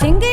생각